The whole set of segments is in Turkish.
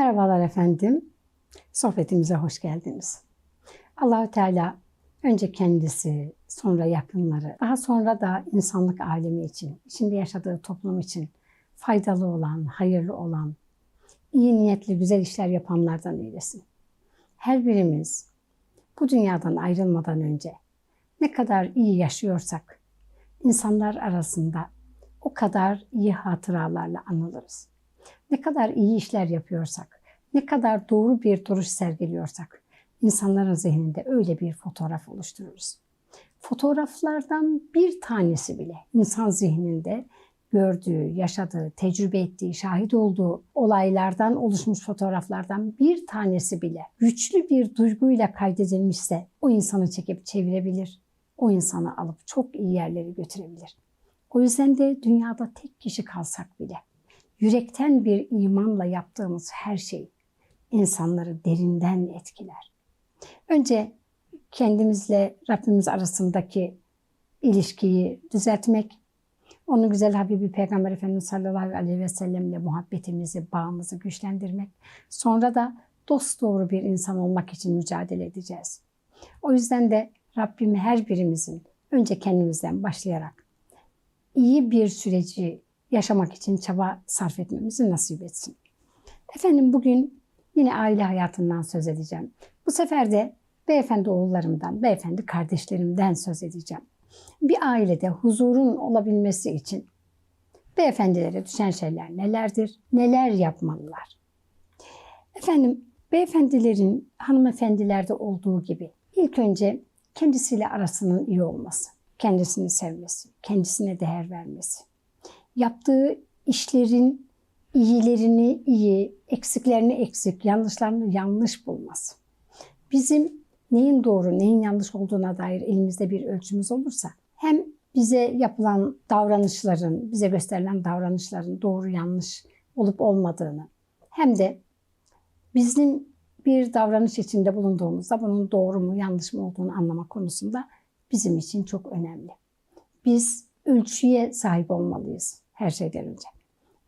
Merhabalar efendim. Sohbetimize hoş geldiniz. Allahü Teala önce kendisi, sonra yakınları, daha sonra da insanlık alemi için, içinde yaşadığı toplum için faydalı olan, hayırlı olan, iyi niyetli, güzel işler yapanlardan eylesin. Her birimiz bu dünyadan ayrılmadan önce ne kadar iyi yaşıyorsak, insanlar arasında o kadar iyi hatıralarla anılırız. Ne kadar iyi işler yapıyorsak, ne kadar doğru bir duruş sergiliyorsak, insanların zihninde öyle bir fotoğraf oluştururuz. Fotoğraflardan bir tanesi bile insan zihninde gördüğü, yaşadığı, tecrübe ettiği, şahit olduğu olaylardan oluşmuş fotoğraflardan bir tanesi bile güçlü bir duyguyla kaydedilmişse o insanı çekip çevirebilir. O insanı alıp çok iyi yerlere götürebilir. O yüzden de dünyada tek kişi kalsak bile yürekten bir imanla yaptığımız her şey insanları derinden etkiler. Önce kendimizle Rabbimiz arasındaki ilişkiyi düzeltmek, onun güzel Habibi Peygamber Efendimiz sallallahu aleyhi ve sellemle muhabbetimizi, bağımızı güçlendirmek. Sonra da dost doğru bir insan olmak için mücadele edeceğiz. O yüzden de Rabbim her birimizin önce kendimizden başlayarak iyi bir süreci yaşamak için çaba sarf etmemizi nasip etsin. Efendim bugün yine aile hayatından söz edeceğim. Bu sefer de beyefendi oğullarımdan, beyefendi kardeşlerimden söz edeceğim. Bir ailede huzurun olabilmesi için beyefendilere düşen şeyler nelerdir? Neler yapmalılar? Efendim, beyefendilerin hanımefendilerde olduğu gibi ilk önce kendisiyle arasının iyi olması, kendisini sevmesi, kendisine değer vermesi, yaptığı işlerin iyilerini iyi, eksiklerini eksik, yanlışlarını yanlış bulması. Bizim neyin doğru, neyin yanlış olduğuna dair elimizde bir ölçümüz olursa hem bize yapılan davranışların, bize gösterilen davranışların doğru yanlış olup olmadığını hem de bizim bir davranış içinde bulunduğumuzda bunun doğru mu yanlış mı olduğunu anlama konusunda bizim için çok önemli. Biz ölçüye sahip olmalıyız her şeyden önce.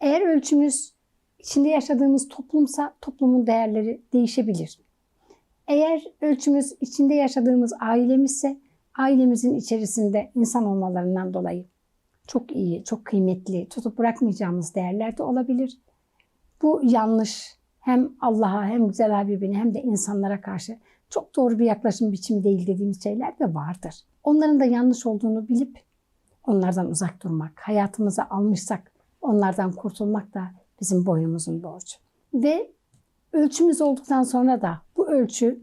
Eğer ölçümüz içinde yaşadığımız toplumsa toplumun değerleri değişebilir. Eğer ölçümüz içinde yaşadığımız ailemizse ailemizin içerisinde insan olmalarından dolayı çok iyi, çok kıymetli, tutup bırakmayacağımız değerler de olabilir. Bu yanlış hem Allah'a hem güzel Habibine hem de insanlara karşı çok doğru bir yaklaşım biçimi değil dediğimiz şeyler de vardır. Onların da yanlış olduğunu bilip onlardan uzak durmak, hayatımıza almışsak onlardan kurtulmak da bizim boynumuzun borcu. Ve ölçümüz olduktan sonra da bu ölçü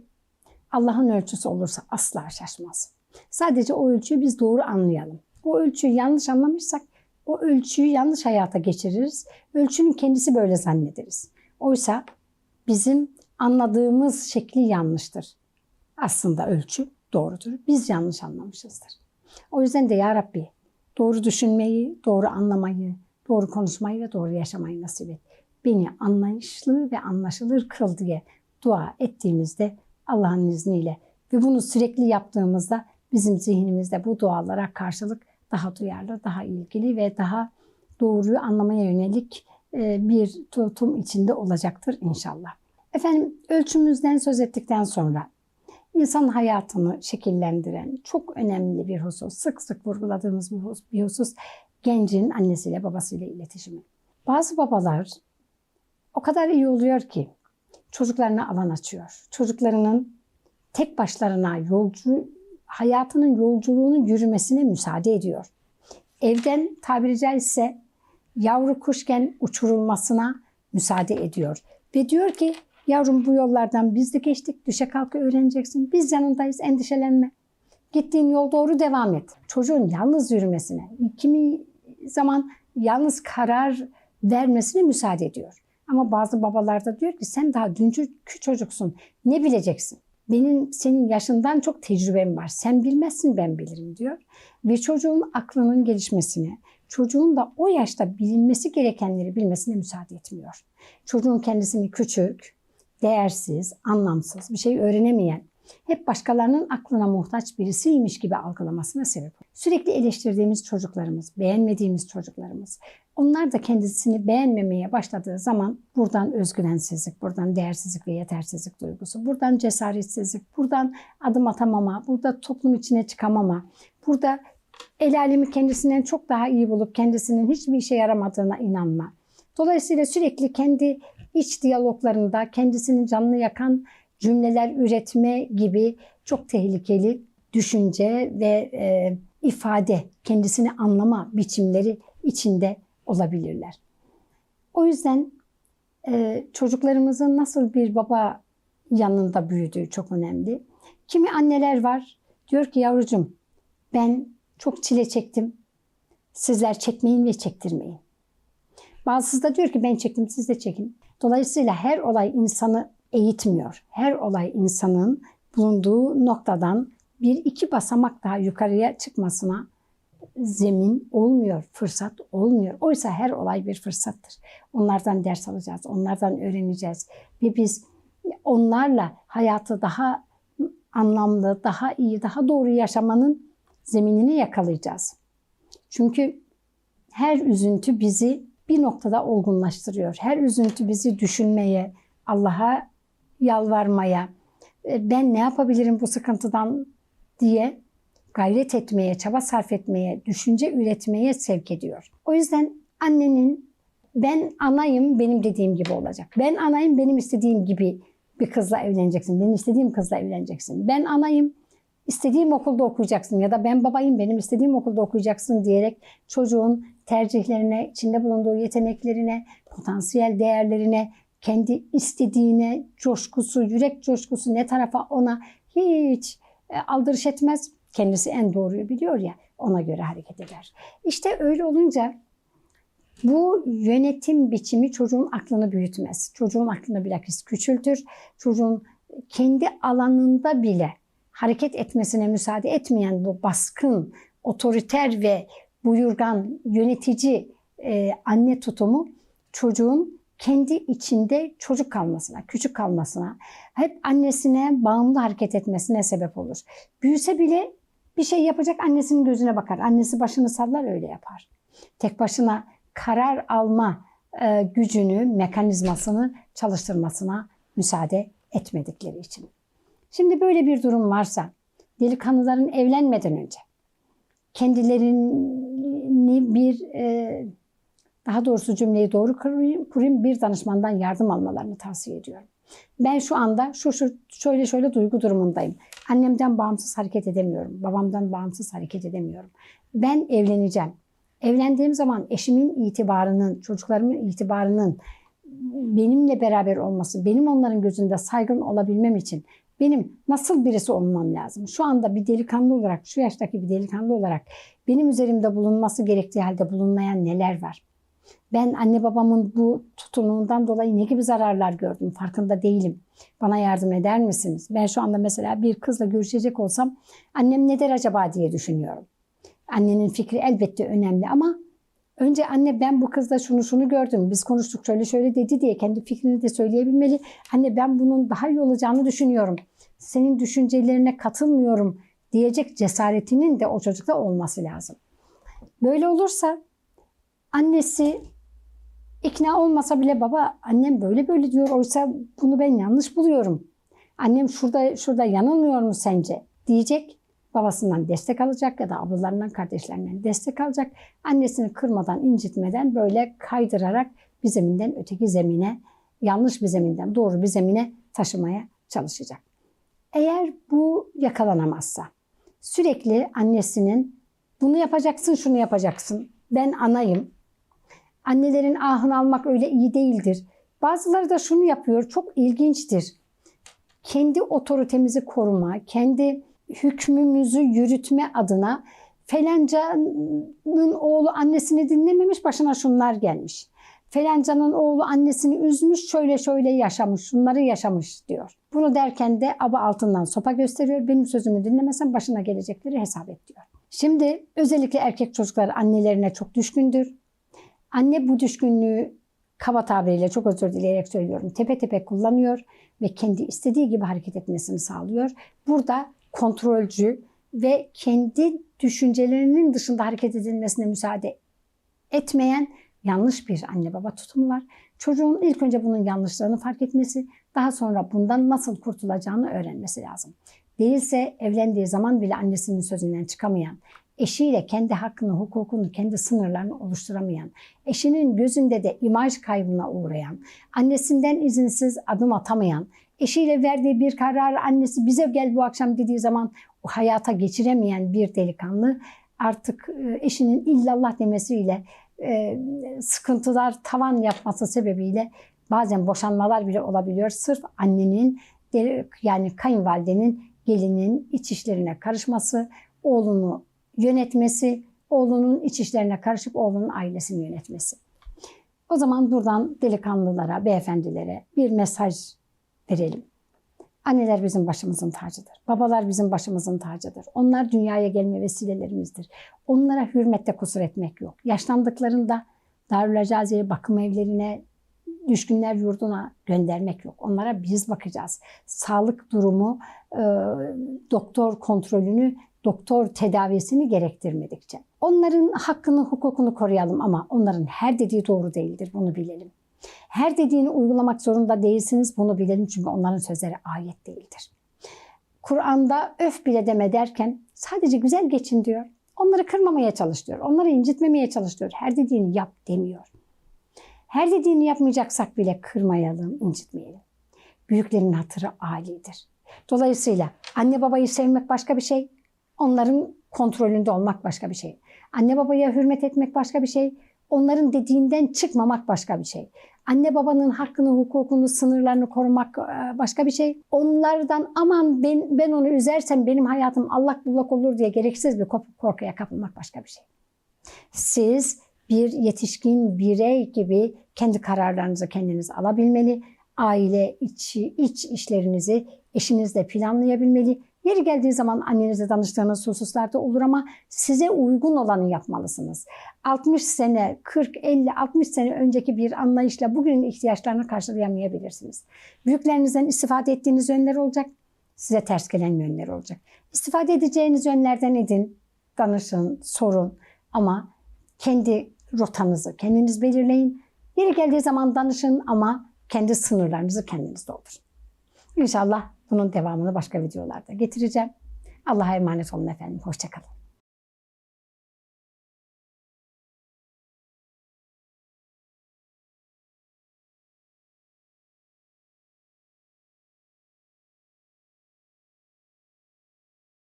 Allah'ın ölçüsü olursa asla şaşmaz. Sadece o ölçüyü biz doğru anlayalım. O ölçüyü yanlış anlamışsak o ölçüyü yanlış hayata geçiririz. Ölçünün kendisi böyle zannederiz. Oysa bizim anladığımız şekli yanlıştır. Aslında ölçü doğrudur. Biz yanlış anlamışızdır. O yüzden de Ya Rabbi doğru düşünmeyi, doğru anlamayı, doğru konuşmayı ve doğru yaşamayı nasip et. Beni anlayışlı ve anlaşılır kıl diye dua ettiğimizde Allah'ın izniyle ve bunu sürekli yaptığımızda bizim zihnimizde bu dualara karşılık daha duyarlı, daha ilgili ve daha doğruyu anlamaya yönelik e, bir tutum içinde olacaktır inşallah. Efendim ölçümüzden söz ettikten sonra insan hayatını şekillendiren çok önemli bir husus, sık sık vurguladığımız bir husus gencin annesiyle babasıyla iletişimi. Bazı babalar o kadar iyi oluyor ki çocuklarına alan açıyor. Çocuklarının tek başlarına yolcu hayatının yolculuğunu yürümesine müsaade ediyor. Evden tabiri caizse yavru kuşken uçurulmasına müsaade ediyor. Ve diyor ki yavrum bu yollardan biz de geçtik düşe kalka öğreneceksin. Biz yanındayız endişelenme. Gittiğin yol doğru devam et. Çocuğun yalnız yürümesine, kimi zaman yalnız karar vermesine müsaade ediyor. Ama bazı babalar da diyor ki sen daha dünkü çocuksun. Ne bileceksin? Benim senin yaşından çok tecrübem var. Sen bilmezsin ben bilirim diyor. Ve çocuğun aklının gelişmesine, çocuğun da o yaşta bilinmesi gerekenleri bilmesine müsaade etmiyor. Çocuğun kendisini küçük, değersiz, anlamsız, bir şey öğrenemeyen, hep başkalarının aklına muhtaç birisiymiş gibi algılamasına sebep olur. Sürekli eleştirdiğimiz çocuklarımız, beğenmediğimiz çocuklarımız, onlar da kendisini beğenmemeye başladığı zaman buradan özgüvensizlik, buradan değersizlik ve yetersizlik duygusu, buradan cesaretsizlik, buradan adım atamama, burada toplum içine çıkamama, burada el alemi kendisinden çok daha iyi bulup kendisinin hiçbir işe yaramadığına inanma. Dolayısıyla sürekli kendi iç diyaloglarında kendisinin canını yakan cümleler üretme gibi çok tehlikeli düşünce ve e, ifade, kendisini anlama biçimleri içinde olabilirler. O yüzden e, çocuklarımızın nasıl bir baba yanında büyüdüğü çok önemli. Kimi anneler var diyor ki yavrucuğum ben çok çile çektim. Sizler çekmeyin ve çektirmeyin. Bazısı da diyor ki ben çektim siz de çekin. Dolayısıyla her olay insanı eğitmiyor. Her olay insanın bulunduğu noktadan bir iki basamak daha yukarıya çıkmasına zemin olmuyor, fırsat olmuyor. Oysa her olay bir fırsattır. Onlardan ders alacağız, onlardan öğreneceğiz. Ve biz onlarla hayatı daha anlamlı, daha iyi, daha doğru yaşamanın zeminini yakalayacağız. Çünkü her üzüntü bizi bir noktada olgunlaştırıyor. Her üzüntü bizi düşünmeye, Allah'a yalvarmaya, e, ben ne yapabilirim bu sıkıntıdan diye gayret etmeye, çaba sarf etmeye, düşünce üretmeye sevk ediyor. O yüzden annenin ben anayım benim dediğim gibi olacak. Ben anayım benim istediğim gibi bir kızla evleneceksin. Benim istediğim kızla evleneceksin. Ben anayım istediğim okulda okuyacaksın ya da ben babayım benim istediğim okulda okuyacaksın diyerek çocuğun tercihlerine, içinde bulunduğu yeteneklerine, potansiyel değerlerine, kendi istediğine, coşkusu, yürek coşkusu ne tarafa ona hiç e, aldırış etmez. Kendisi en doğruyu biliyor ya ona göre hareket eder. İşte öyle olunca bu yönetim biçimi çocuğun aklını büyütmez. Çocuğun aklını bilakis küçültür. Çocuğun kendi alanında bile hareket etmesine müsaade etmeyen bu baskın, otoriter ve buyurgan, yönetici e, anne tutumu çocuğun kendi içinde çocuk kalmasına, küçük kalmasına, hep annesine bağımlı hareket etmesine sebep olur. Büyüse bile bir şey yapacak annesinin gözüne bakar. Annesi başını sallar öyle yapar. Tek başına karar alma e, gücünü, mekanizmasını çalıştırmasına müsaade etmedikleri için. Şimdi böyle bir durum varsa delikanlıların evlenmeden önce kendilerini bir e, daha doğrusu cümleyi doğru kurayım, bir danışmandan yardım almalarını tavsiye ediyorum. Ben şu anda şu, şu şöyle şöyle duygu durumundayım. Annemden bağımsız hareket edemiyorum. Babamdan bağımsız hareket edemiyorum. Ben evleneceğim. Evlendiğim zaman eşimin itibarının, çocuklarımın itibarının benimle beraber olması, benim onların gözünde saygın olabilmem için benim nasıl birisi olmam lazım? Şu anda bir delikanlı olarak, şu yaştaki bir delikanlı olarak benim üzerimde bulunması gerektiği halde bulunmayan neler var? Ben anne babamın bu tutumundan dolayı ne gibi zararlar gördüm farkında değilim. Bana yardım eder misiniz? Ben şu anda mesela bir kızla görüşecek olsam annem ne der acaba diye düşünüyorum. Annenin fikri elbette önemli ama önce anne ben bu kızda şunu şunu gördüm. Biz konuştuk şöyle şöyle dedi diye kendi fikrini de söyleyebilmeli. Anne ben bunun daha iyi olacağını düşünüyorum. Senin düşüncelerine katılmıyorum diyecek cesaretinin de o çocukta olması lazım. Böyle olursa annesi ikna olmasa bile baba annem böyle böyle diyor oysa bunu ben yanlış buluyorum. Annem şurada şurada yanılmıyor mu sence diyecek. Babasından destek alacak ya da ablalarından kardeşlerinden destek alacak. Annesini kırmadan incitmeden böyle kaydırarak bir zeminden öteki zemine yanlış bir zeminden doğru bir zemine taşımaya çalışacak. Eğer bu yakalanamazsa sürekli annesinin bunu yapacaksın şunu yapacaksın ben anayım Annelerin ahını almak öyle iyi değildir. Bazıları da şunu yapıyor, çok ilginçtir. Kendi otoritemizi koruma, kendi hükmümüzü yürütme adına felancanın oğlu annesini dinlememiş, başına şunlar gelmiş. Felancanın oğlu annesini üzmüş, şöyle şöyle yaşamış, şunları yaşamış diyor. Bunu derken de aba altından sopa gösteriyor. Benim sözümü dinlemesen başına gelecekleri hesap et diyor. Şimdi özellikle erkek çocuklar annelerine çok düşkündür. Anne bu düşkünlüğü kaba tabiriyle çok özür dileyerek söylüyorum. Tepe tepe kullanıyor ve kendi istediği gibi hareket etmesini sağlıyor. Burada kontrolcü ve kendi düşüncelerinin dışında hareket edilmesine müsaade etmeyen yanlış bir anne baba tutumu var. Çocuğun ilk önce bunun yanlışlarını fark etmesi, daha sonra bundan nasıl kurtulacağını öğrenmesi lazım. Değilse evlendiği zaman bile annesinin sözünden çıkamayan, eşiyle kendi hakkını, hukukunu, kendi sınırlarını oluşturamayan, eşinin gözünde de imaj kaybına uğrayan, annesinden izinsiz adım atamayan, eşiyle verdiği bir karar annesi bize gel bu akşam dediği zaman o hayata geçiremeyen bir delikanlı artık e, eşinin illallah demesiyle e, sıkıntılar tavan yapması sebebiyle bazen boşanmalar bile olabiliyor. Sırf annenin yani kayınvalidenin gelinin iç işlerine karışması, oğlunu yönetmesi, oğlunun iç işlerine karışıp oğlunun ailesini yönetmesi. O zaman buradan delikanlılara, beyefendilere bir mesaj verelim. Anneler bizim başımızın tacıdır. Babalar bizim başımızın tacıdır. Onlar dünyaya gelme vesilelerimizdir. Onlara hürmette kusur etmek yok. Yaşlandıklarında Darül Acaziye bakım evlerine, düşkünler yurduna göndermek yok. Onlara biz bakacağız. Sağlık durumu, e, doktor kontrolünü, doktor tedavisini gerektirmedikçe. Onların hakkını, hukukunu koruyalım ama onların her dediği doğru değildir. Bunu bilelim. Her dediğini uygulamak zorunda değilsiniz. Bunu bilelim çünkü onların sözleri ayet değildir. Kur'an'da öf bile deme derken sadece güzel geçin diyor. Onları kırmamaya çalış. Onları incitmemeye çalış. Her dediğini yap demiyor. Her dediğini yapmayacaksak bile kırmayalım, incitmeyelim. Büyüklerin hatırı âlidir. Dolayısıyla anne babayı sevmek başka bir şey, onların kontrolünde olmak başka bir şey. Anne babaya hürmet etmek başka bir şey, onların dediğinden çıkmamak başka bir şey. Anne babanın hakkını, hukukunu, sınırlarını korumak e, başka bir şey. Onlardan aman ben, ben onu üzersem benim hayatım allak bullak olur diye gereksiz bir korkuya kapılmak başka bir şey. Siz bir yetişkin birey gibi kendi kararlarınızı kendiniz alabilmeli. Aile içi, iç işlerinizi eşinizle planlayabilmeli. Yeri geldiği zaman annenize danıştığınız hususlarda olur ama size uygun olanı yapmalısınız. 60 sene, 40, 50, 60 sene önceki bir anlayışla bugünün ihtiyaçlarını karşılayamayabilirsiniz. Büyüklerinizden istifade ettiğiniz yönler olacak, size ters gelen yönler olacak. İstifade edeceğiniz yönlerden edin, danışın, sorun ama kendi rotanızı kendiniz belirleyin. Yeri geldiği zaman danışın ama kendi sınırlarınızı kendiniz doldurun. İnşallah bunun devamını başka videolarda getireceğim. Allah'a emanet olun efendim. Hoşçakalın.